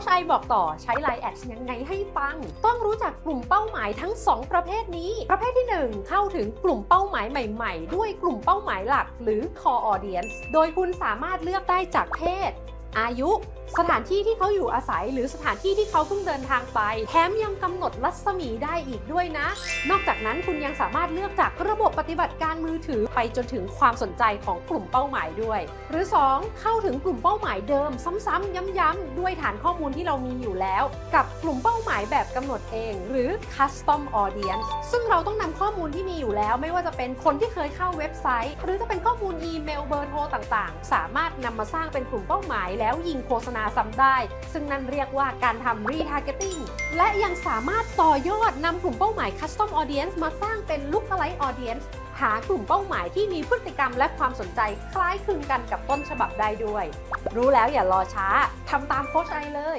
ชไอบอกต่อใช้ไลน์แอดยังไงให้ปัง ต้องรู้จักกลุ่มเป้าหมายทั้ง 2 ประเภทนี้ ประเภทที่ 1 เข้าถึงกลุ่มเป้าหมายใหม่ ๆ ด้วยกลุ่มเป้าหมายหลัก หรือ core audience โดยคุณสามารถเลือกได้จากเพศ อายุ สถานที่ที่เขาอยู่อาศัย หรือสถานที่ที่เขาเพิ่งเดินทางไป แถมยังกำหนดรัศมีได้อีกด้วยนะ นอกจากนั้นคุณยังสามารถเลือกจากระบบปฏิบัติการมือถือไปจนถึงความสนใจของกลุ่มเป้าหมายด้วย หรือ 2 เข้าถึงกลุ่มเป้าหมายเดิม ซ้ำๆย้ำๆด้วยฐานข้อมูลที่เรามีอยู่แล้ว กับกลุ่มเป้าหมายแบบกำหนดเอง หรือ custom audience ซึ่งเราต้องนำข้อมูลที่มีอยู่แล้ว ไม่ว่าจะเป็นคนที่เคยเข้าเว็บไซต์ หรือจะเป็นข้อมูลอีเมลเบอร์โทรต่างๆ สามารถนำมาสร้างเป็นกลุ่มเป้าหมายแล้วยิงโฆษณาาซ้ำได้ ซึ่งนั่นเรียกว่าการทำ retargeting และยังสามารถต่อยอดนำกลุ่มเป้าหมาย custom audience มาสร้างเป็น lookalike audience หากลุ่มเป้าหมายที่มีพฤติกรรมและความสนใจคล้ายคลึงกันกับต้นฉบับได้ด้วย รู้แล้วอย่ารอช้าทำตามโค้ชไอเลย